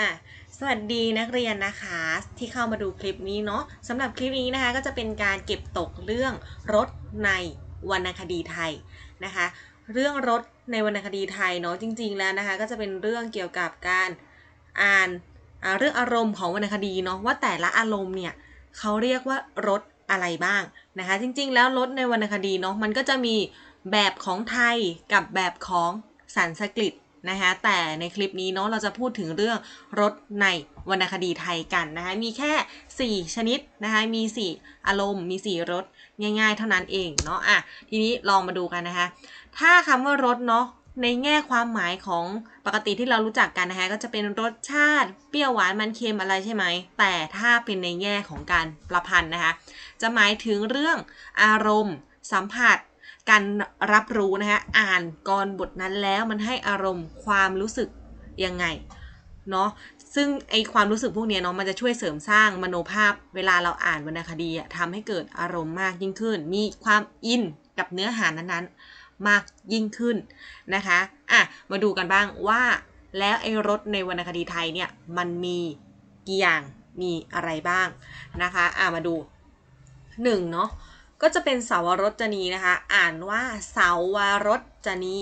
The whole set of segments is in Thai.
อะสวัสดีนักเรียนนะคะที่เข้ามาดูคลิปนี้เนาะสำหรับคลิปนี้นะคะก็จะเป็นการเก็บตกเรื่องรถในวรรณคดีไทยนะคะ เรื่องรถในวรรณคดีไทยเนาะจริง ๆ แล้วนะคะ ก็จะเป็นเรื่องเกี่ยวกับการอ่านเรื่องอารมณ์ของวรรณคดีเนาะว่าแต่ละอารมณ์เนี่ยเขาเรียกว่ารถอะไรบ้างนะคะ จริง ๆ แล้วรถในวรรณคดีเนาะมันก็จะมีแบบของไทยกับแบบของสันสกฤต นะคะแต่ในคลิปนี้เนาะเราจะพูดถึงเรื่องรถในวรรณคดีไทยกันนะคะมีแค่ 4 ชนิดนะคะมี 4 อารมณ์มี 4 รสง่าย ๆ เท่านั้นเองเนาะอะทีนี้ลองมาดูกันนะคะถ้าคำว่ารสเนาะในแง่ความหมายของปกติที่เรารู้จักกันนะคะก็จะเป็นรสชาติเปรี้ยวหวานมันเค็มอะไรใช่ไหม แต่ถ้าเป็นในแง่ของการประพันธ์นะคะจะหมายถึงเรื่องอารมณ์ สัมผัส การรับรู้นะคะอ่านกรบทนั้นแล้วมันให้อารมณ์ความรู้สึกยังไงเนาะซึ่งไอความรู้สึกพวกนี้เนาะมันจะช่วยเสริมสร้างมโนภาพเวลาเราอ่านวรรณคดีอะทำให้เกิดอารมณ์มากยิ่งขึ้น มีความอินกับเนื้อหานั้นๆ มากยิ่งขึ้นนะคะอะมาดูกันบ้างว่าแล้วไอรถในวรรณคดีไทยเนี่ยมันมีกี่อย่างมีอะไรบ้างนะคะอะมาดูหนึ่งเนาะ ก็จะเป็นสาวรจนีนะคะ อ่านว่าสาวรจนี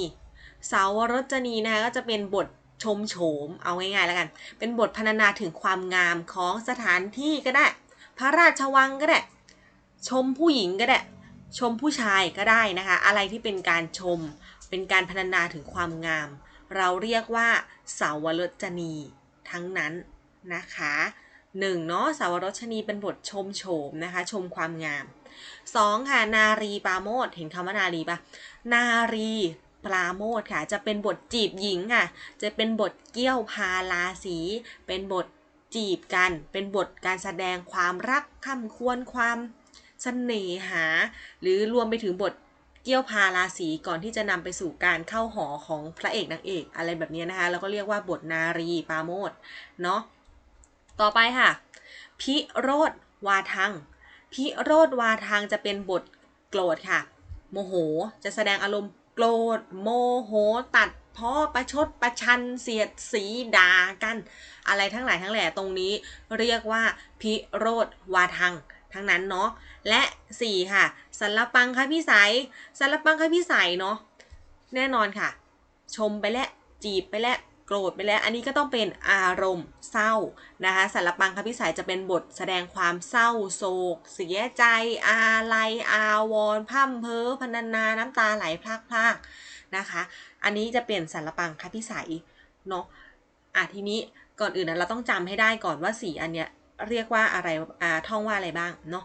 สาวรจนีนะคะก็จะเป็นบทชมโฉม เอาง่ายๆแล้วกัน เป็นบทพรรณนาถึงความงามของสถานที่ก็ได้ พระราชวังก็ได้ ชมผู้หญิงก็ได้ ชมผู้ชายก็ได้นะคะ อะไรที่เป็นการชม เป็นการพรรณนาถึงความงาม เราเรียกว่าสาวรจนีทั้งนั้นนะคะหนึ่งเนาะสาวรจนีเป็นบทชมโฉมนะคะ ชมความงาม สองค่ะนารีปราโมทเห็นคำว่านารีปะนารีปราโมทค่ะ จะเป็นบทจีบหญิงค่ะ จะเป็นบทเกี้ยวพาลาสี เป็นบทจีบกัน เป็นบทการแสดงความรักคำควรความเสน่หา หรือรวมไปถึงบทเกี้ยวพาราสีก่อนที่จะนำไปสู่การเข้าหอของพระเอกนางเอกอะไรแบบนี้นะคะ แล้วก็เรียกว่าบทนารีปราโมทเนาะต่อไปค่ะ พิโรธวาทัง พิโรธวาทางจะเป็นบทโกรธค่ะ โมโหจะแสดงอารมณ์โกรธโมโหตัดพ้อประชดประชันเสียดสีด่ากัน อะไรทั้งหลายทั้งแหล่ตรงนี้เรียกว่าพิโรธวาทังทั้งนั้นเนาะและ 4 ค่ะสัลลปังค่ะพิสัยสัลลปังค่ะพิสัยเนาะแน่นอนค่ะ ชมไปแล้วจีบไปแล้ว โกรธไปแล้ว อันนี้ก็ต้องเป็นอารมณ์เศร้านะคะสารปังคพิสัยจะเป็นบทแสดงความเศร้าโศก เสียใจ อาลัย อาวรพร่ำเพ้อพนันนาน้ำตาไหลพลากพลากนะคะ อันนี้จะเปลี่ยนสารปังคพิสัยเนาะอะทีนี้ก่อนอื่นนะเราต้องจำให้ได้ก่อนว่าสีอันเนี้ยเรียกว่าอะไรอ่าท่องว่าอะไรบ้างเนาะ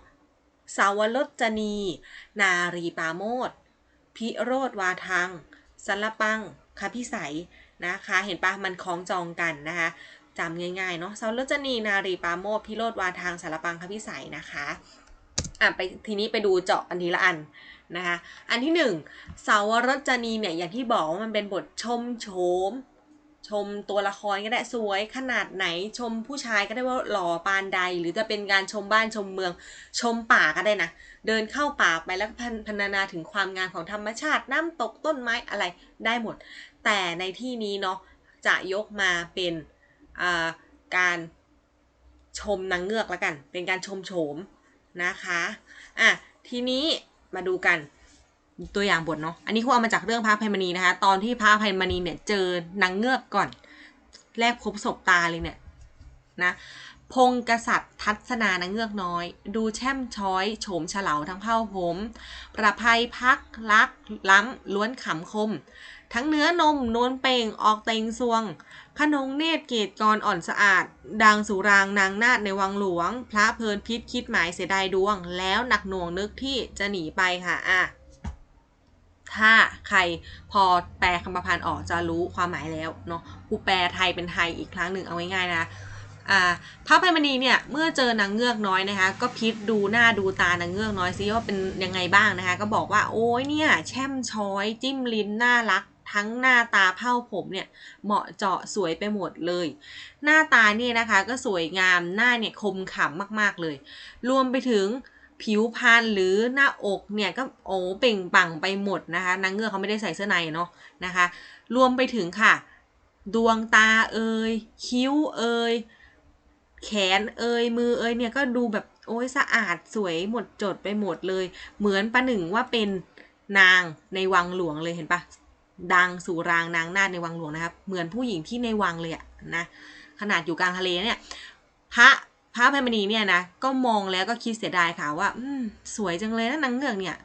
สาวรจนี นารีปาโมดพิโรธวาทังสารปังคพิสัย นะคะ เห็นปะมันคล้องจองกันนะคะจำง่ายๆเนาะเสาวรจนีนารีปาโมทพิโรธวาทางสารปังคพิสัยนะคะอะไปทีนี้ไปดูเจาะอันทีละอันนะคะ อันที่หนึ่งเสาวรจนีเนี่ยอย่างที่บอกว่ามันเป็นบทชมโฉม ชมตัวละครก็ได้สวยขนาดไหนชมผู้ชายก็ได้ว่าหล่อปานใด หรือจะเป็นการชมบ้านชมเมือง ชมป่าก็ได้นะ เดินเข้าป่าไปแล้วก็พรรณนาถึงความงามของธรรมชาติน้ำตกต้นไม้อะไรได้หมด แต่ในที่นี้เนาะจะยกมาเป็นการชมนางเงือกแล้วกัน เป็นการชมโฉมนะคะอะทีนี้มาดูกัน ตัวอย่างบทเนาะ อันนี้ครูเอามาจากเรื่องพระภัยมณีนะคะ ตอนที่พระภัยมณีเนี่ยเจอนางเงือกก่อน แรกพบศพตาเลยเนี่ยนะ พงกษัตริย์ทัศนานางเงือกน้อย ดูแช่มช้อยโฉมเฉลาทั้งเผ้าผม ประภัยพักลัก ล้ำล้วนขำคม ทั้งเนื้อนมนวลเป่งออกเต็งซวงขนงเนตรเกตกรอ่อนสะอาด ดังสุรางนางนาดในวังหลวง พระเพลินพิษคิดหมายเสียดายดวง แล้วหนักหน่วงนึกที่จะหนีไปค่ะอะ ถ้าใครพอแปลคำประพันธ์ออกจะรู้ความหมายแล้วเนาะกูแปลไทยเป็นไทยอีกครั้งหนึ่งเอาง่ายๆนะอ่าพระพมณีเนี่ยเมื่อเจอนางเงือกน้อยนะคะ ก็พิษดูหน้าดูตานางเงือกน้อยซิว่าเป็นยังไงบ้างนะคะ ก็บอกว่าโอ้ยเนี่ยแช่มช้อย จิ้มลิ้นน่ารัก ทั้งหน้าตาเผ้าผมเนี่ยเหมาะเจาะสวยไปหมดเลย หน้าตาเนี่ยนะคะก็สวยงามหน้าเนี่ยคมขำมากๆเลย รวมไปถึง ผิวพรรณหรือหน้าอกเนี่ยก็โอ้เป่งปังไปหมดนะคะนางเงือกเขาไม่ได้ใส่เสื้อในเนาะนะคะ รวมไปถึงค่ะ ดวงตาเอ่ยคิ้วเอ่ยแขนเอ่ยมือเอ่ยเนี่ยก็ดูแบบโอ้ยสะอาดสวยหมดจดไปหมดเลย เหมือนประหนึ่งว่าเป็นนางในวังหลวงเลยเห็นปะดังสู่รางนางนาฏในวังหลวงนะครับ เหมือนผู้หญิงที่ในวังเลยอะนะขนาดอยู่กลางทะเลเนี่ยพระ พระอภัยมณีเนี่ยนะก็มองแล้วก็คิดเสียดายค่ะว่า อืมสวยจังเลยนะนางเงือกเนี่ย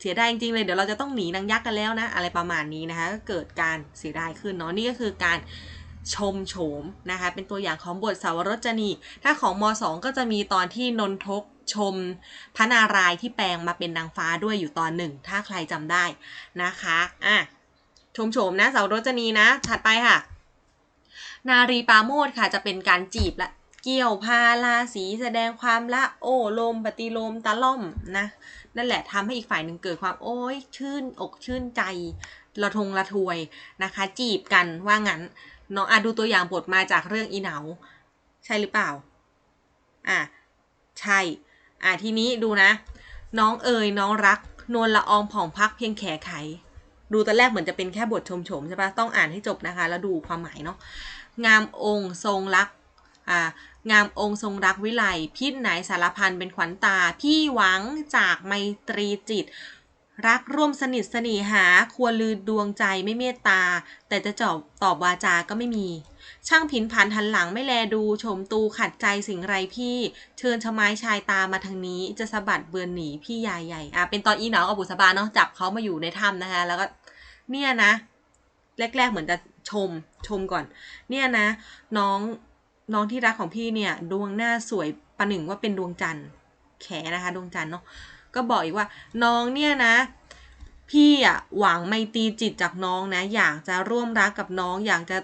เสียดายจริงๆเลยเดี๋ยวเราจะต้องหนีนางยักษ์กันแล้วนะ อะไรประมาณนี้นะคะก็เกิดการเสียดายขึ้นเนาะนี่ก็คือการชมโฉมนะคะ เป็นตัวอย่างของบทสาวรจนี ถ้าของมสองก็จะมีตอนที่นนทกชมพระนารายที่แปลงมาเป็นนางฟ้าด้วยอยู่ตอนหนึ่ง ถ้าใครจำได้นะคะอะชมโฉมนะสาวรจนีนะ ถัดไปค่ะ นารีปาโมดค่ะจะเป็นการจีบและ เกี่ยวพาราสีแสดงความละโอ้ลมปฏิโลมตะล่อมนะนั่นแหละทำให้อีกฝ่ายหนึ่งเกิดความโอ้ยชื่นอกชื่นใจระทงระทวยนะคะ จีบกันว่างั้นเนาะอะดูตัวอย่างบทมาจากเรื่องอีเหนา ใช่หรือเปล่าอะใช่อะทีนี้ดูนะ น้องเอ๋ยน้องรัก นวลละอองผ่องพักเพียงแขไข ดูตอนแรกเหมือนจะเป็นแค่บทชมโฉมใช่ปะต้องอ่านให้จบนะคะ แล้วดูความหมายเนาะงามองค์ทรงรัก งามองค์ทรงรักวิไลพิษไหนสารพันเป็นขวัญตา พี่หวังจากไมตรีจิต รักร่วมสนิทสนีหา ควรลือดวงใจไม่เมตตา แต่จะจอบตอบวาจาก็ไม่มี ช่างผินผันหันหลังไม่แลดูชมตูขัดใจสิ่งไรพี่ เชิญชะไม้ชายตามาทางนี้จะสะบัดเบือนหนีพี่ยายใหญ่อะเป็นตอนอีหนากับบุษบาเนาะจับเขามาอยู่ในถ้ำนะคะแล้วก็เนี่ยนะ แรกๆเหมือนจะชมชมก่อน เนี่ยนะ น้อง น้องที่รักของพี่เนี่ย ดวงหน้าสวยประหนึ่งว่าเป็นดวงจันทร์ แขนะคะ ดวงจันทร์เนาะก็บอกอีกว่า น้องเนี่ยนะ พี่อะหวังไมตรีจิตจากน้องนะ อยากจะร่วมรักกับน้อง อยากจะ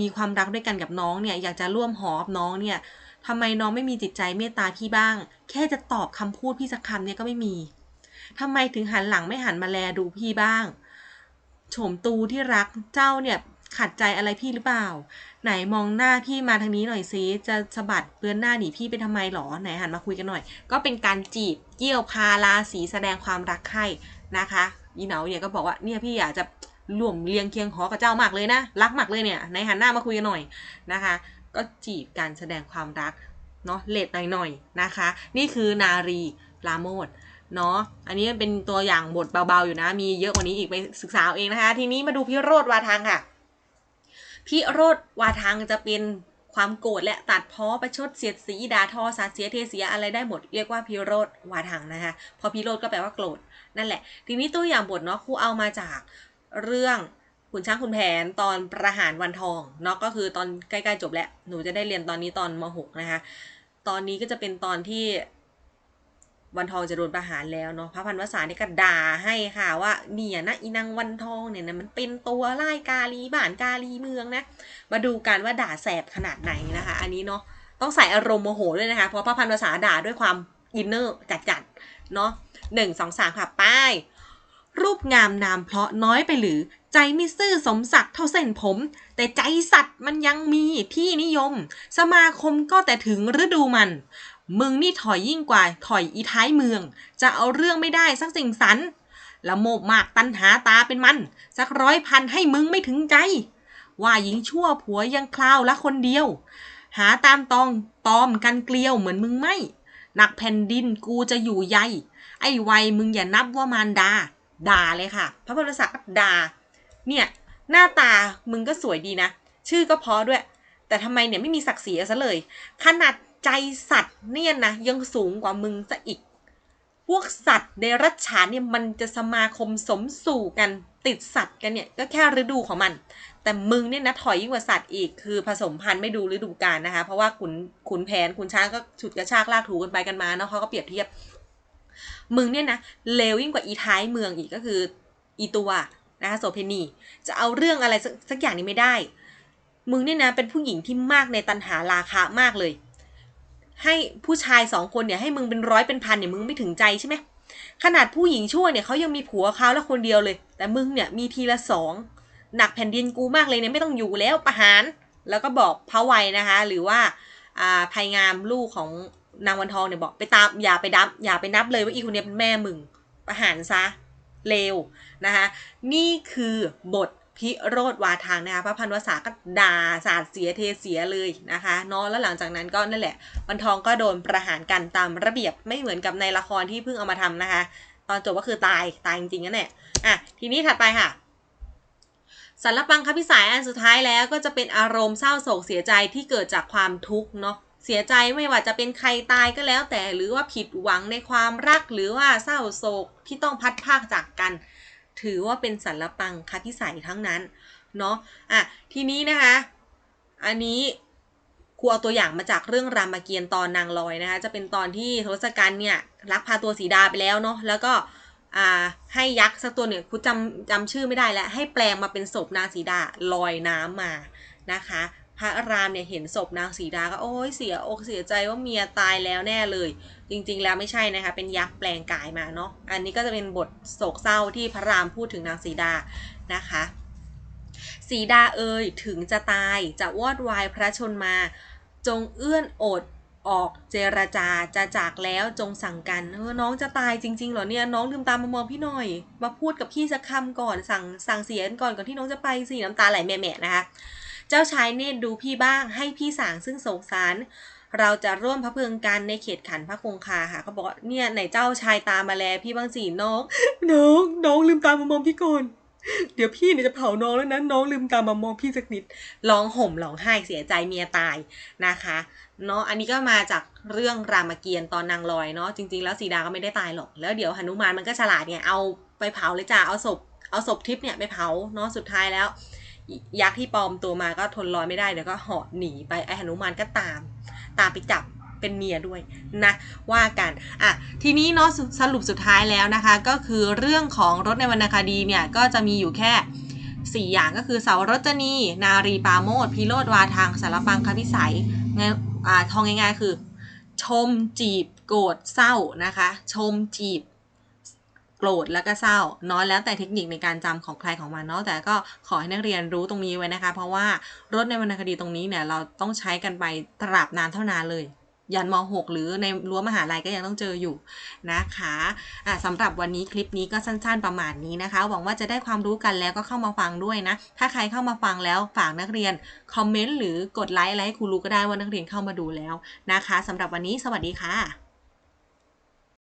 มีความรักด้วยกันกับน้องเนี่ย อยากจะร่วมหอกับน้องเนี่ยทำไมน้องไม่มีจิตใจเมตตาพี่บ้าง แค่จะตอบคำพูดพี่สักคำเนี่ยก็ไม่มีทำไมถึงหันหลังไม่หันมาแลดูพี่บ้างโฉมตูที่รักเจ้าเนี่ย ขัดใจอะไรพี่หรือเปล่า ไหนมองหน้าพี่มาทางนี้หน่อยซิจะสะบัดเปื้อนหน้าหนีพี่ไปทำไมหรอไหนหันมาคุยกันหน่อย ก็เป็นการจีบเกี่ยวพาราสีแสดงความรักใคร่นะคะอีเหนาเนี่ยก็บอกว่าเนี่ยพี่อยากจะร่วมเลียงเคียงหอกับเจ้ามากเลยนะ รักมากเลยเนี่ยไหนหันหน้ามาคุยกันหน่อยนะคะ ก็จีบการแสดงความรักเนาะเลดหน่อยๆนะคะ นี่คือนารีปราโมทเนาะอันนี้เป็นตัวอย่างบทเบาๆอยู่นะ มีเยอะกว่านี้อีกไปศึกษาเอาเองนะคะ ทีนี้มาดูพิโรธวาทางค่ะ พิโรธวาทางจะเป็นความโกรธและตัดพ้อประชดเสียดสีด่าทอสาเสียเทเสียอะไรได้หมดเรียกว่าพิโรธวาทางนะคะ พอพิโรธก็แปลว่าโกรธนั่นแหละ ทีนี้ตัวอย่างบทเนาะครูเอามาจากเรื่องขุนช้างขุนแผนตอนประหารวันทองเนาะก็คือตอนใกล้ๆจบแล้ว หนูจะได้เรียนตอนนี้ตอนม .6 นะคะ ตอนนี้ก็จะเป็นตอนที่ วันทองจะโดนประหารแล้วเนาะพระพันวษาเนี่ยก็ด่าให้ค่ะว่าเนี่ยนะอีนางวันทองเนี่ยนะมันเป็นตัวไล่กาลีบ้านกาลีเมืองนะมาดูกันว่าด่าแสบขนาดไหนนะคะ อันนี้เนาะต้องใส่อารมณ์โมโหด้วยนะคะ เพราะพระพันวษาด่าด้วยความอินเนอร์จัดๆเนาะหนึ่งสองสามค่ะป้ายรูปงามนามเพราะน้อยไปหรือ ใจไม่ซื่อสมศักดิ์เท่าเส้นผม แต่ใจสัตว์มันยังมีที่นิยม สมาคมก็แต่ถึงฤดูมัน มึงนี่ถอยยิ่งกว่าถอยอีท้ายเมือง จะเอาเรื่องไม่ได้สักสิ่งสันละโมบมากตันหาตาเป็นมัน สักร้อยพันให้มึงไม่ถึงใจ ว่าหญิงชั่วผัวยังคราวละคนเดียว หาตามตองตอมกันเกลียวเหมือนมึงไม่ หนักแผ่นดินกูจะอยู่ใยไอ้วัยมึงอย่านับว่ามารดา ด่าเลยค่ะ พระพุทธศักดิ์ด่า เนี่ย หน้าตามึงก็สวยดีนะ ชื่อก็เพอด้วย แต่ทำไมเนี่ยไม่มีศักดิ์ศรีซะเลย ขนาด ใจสัตว์เนี่ยนะยังสูงกว่ามึงซะอีก พวกสัตว์เดรัจฉานเนี่ยมันจะสมาคมสมสู่กันติดสัตว์กันเนี่ยก็แค่ฤดูของมัน แต่มึงเนี่ยนะถอยยิ่งกว่าสัตว์อีกคือผสมพันธุ์ไม่ดูฤดูกาลนะคะ เพราะว่าขุนขุนแผนขุนช้างก็ฉุดกระชากลากถูกันไปกันมาเนาะเขาก็เปรียบเทียบ มึงเนี่ยนะเลวยิ่งกว่าอีท้ายเมืองอีกก็คืออีตัวนะคะโสเพณีจะเอาเรื่องอะไรสักสักอย่างนี้ไม่ได้ มึงเนี่ยนะเป็นผู้หญิงที่มากในตันหาราคะมากเลย ให้ผู้ชายสองคนเนี่ยให้มึงเป็นร้อยเป็นพันเนี่ยมึงไม่ถึงใจใช่ไหมขนาดผู้หญิงชั่วเนี่ยเขายังมีผัวเขาแล้วคนเดียวเลย แต่มึงเนี่ยมีทีละสองหนักแผ่นดินกูมากเลยเนี่ยไม่ต้องอยู่แล้วประหาร แล้วก็บอกพระวัยนะคะ หรือว่าอ่าภัยงามลูกของนางวันทองเนี่ยบอกไปตามอย่าไปดับ อย่าไปนับเลยว่าอีคนนี้เป็นแม่มึงประหารซะเลวนะคะนี่คือบท พิโรธวาทางนะคะพระพันวษาก็ด่าสาดเสียเทเสียเลยนะคะเนาะแล้วหลังจากนั้นก็นั่นแหละวันทองก็โดนประหารกันตามระเบียบไม่เหมือนกับในละครที่เพิ่งเอามาทำนะคะ ตอนจบก็คือตายตายจริงๆนั่นแหละอะทีนี้ถัดไปค่ะสารปังคพิสายอันสุดท้ายแล้วก็จะเป็นอารมณ์เศร้าโศกเสียใจที่เกิดจากความทุกข์เนาะเสียใจไม่ว่าจะเป็นใครตายก็แล้วแต่หรือว่าผิดหวังในความรักหรือว่าเศร้าโศกที่ต้องพัดพากจากกัน ถือว่าเป็นสารปังคพิสัยทั้งนั้นเนาะอะทีนี้นะคะ อันนี้ครูเอาตัวอย่างมาจากเรื่องรามเกียรติ์ตอนนางลอยนะคะ จะเป็นตอนที่ทศกัณฐ์เนี่ยลักพาตัวสีดาไปแล้วเนาะแล้วก็อ่าให้ยักษ์สักตัวเนี่ยครูจำจำชื่อไม่ได้แล้วให้แปลงมาเป็นศพนางสีดาลอยน้ำมานะคะ พระรามเนี่ยเห็นศพนางสีดาก็โอ้ยเสียอกเสียใจว่าเมียตายแล้วแน่เลย จริงๆแล้วไม่ใช่นะคะ เป็นยักษ์แปลงกายมาเนาะอันนี้ก็จะเป็นบทโศกเศร้าที่พระรามพูดถึงนางสีดานะคะสีดาเอ่ยถึงจะตายจะวอดวายพระชนมา จงเอื้อนโอดออกเจรจาจะจากแล้วจงสั่งกันเออน้องจะตายจริงๆเหรอเนี่ยน้องลืมตามมามองพี่หน่อย มาพูดกับพี่สักคำก่อนสั่งสั่งเสียนก่อนก่อนที่น้องจะไปสิน้ำตาไหลแม่ๆนะคะ เจ้าชายเนตรดูพี่บ้างให้พี่สางซึ่งโศกสารเราจะร่วมพระเพลิงกันในเขตขันพระคงคาค่ะเขาบอกเนี่ยไหนเจ้าชายตามมาแล้วพี่บางสีน้องน้องน้องลืมตามมามองพี่ก่อนเดี๋ยวพี่เนี่ยจะเผาน้องแล้วนะน้องลืมตามมามองพี่สักนิดร้องห่มร้องไห้เสียใจเมียตายนะคะเนาะอันนี้ก็มาจากเรื่องรามเกียรติ์ตอนนางลอยเนาะจริง ๆ แล้วสีดาก็ไม่ได้ตายหรอก แล้วเดี๋ยวหนุมานมันก็ฉลาดเนี่ยเอาไปเผาเลยจ้าเอาศพเอาศพทิพย์เนี่ยไปเผาเนาะสุดท้ายแล้ว ยักษ์ที่ปลอมตัวมาก็ทนรอยไม่ได้เดี๋ยวก็เหาะหนีไปไอ้หนุมานก็ตาม ตามไปจับเป็นเมียด้วยนะว่ากันอะทีนี้เนาะสรุปสุดท้ายแล้วนะคะ ก็คือเรื่องของรถในวรรณคดีเนี่ยก็จะมีอยู่แค่ 4 อย่างก็คือเสาวรจนี นารีปาโมดพิโรธวาทางสารปังคพิสัยไงอ่าทองง่ายๆคือ ชมจีบโกรธเศร้านะคะ ชมจีบ โกรธแล้วก็เศร้าเนาะแล้วแต่เทคนิคในการจำของใครของมันเนาะแต่ก็ขอให้นักเรียนรู้ตรงนี้ไว้นะคะ เพราะว่ารถในวรรณคดีตรงนี้เนี่ยเราต้องใช้กันไปตราบนานเท่านานเลย ยันม .6 หรือในรั้วมหาลัยก็ยังต้องเจออยู่นะคะะสำหรับวันนี้คลิปนี้ก็สั้นๆประมาณนี้นะคะ หวังว่าจะได้ความรู้กันแล้วก็เข้ามาฟังด้วยนะ ถ้าใครเข้ามาฟังแล้วฝากนักเรียนคอมเมนต์หรือ กดไลค์อะไรให้ครูรู้ก็ได้ว่านักเรียนเข้ามาดูแล้วนะคะสำหรับวันนี้สวัสดีค่ะ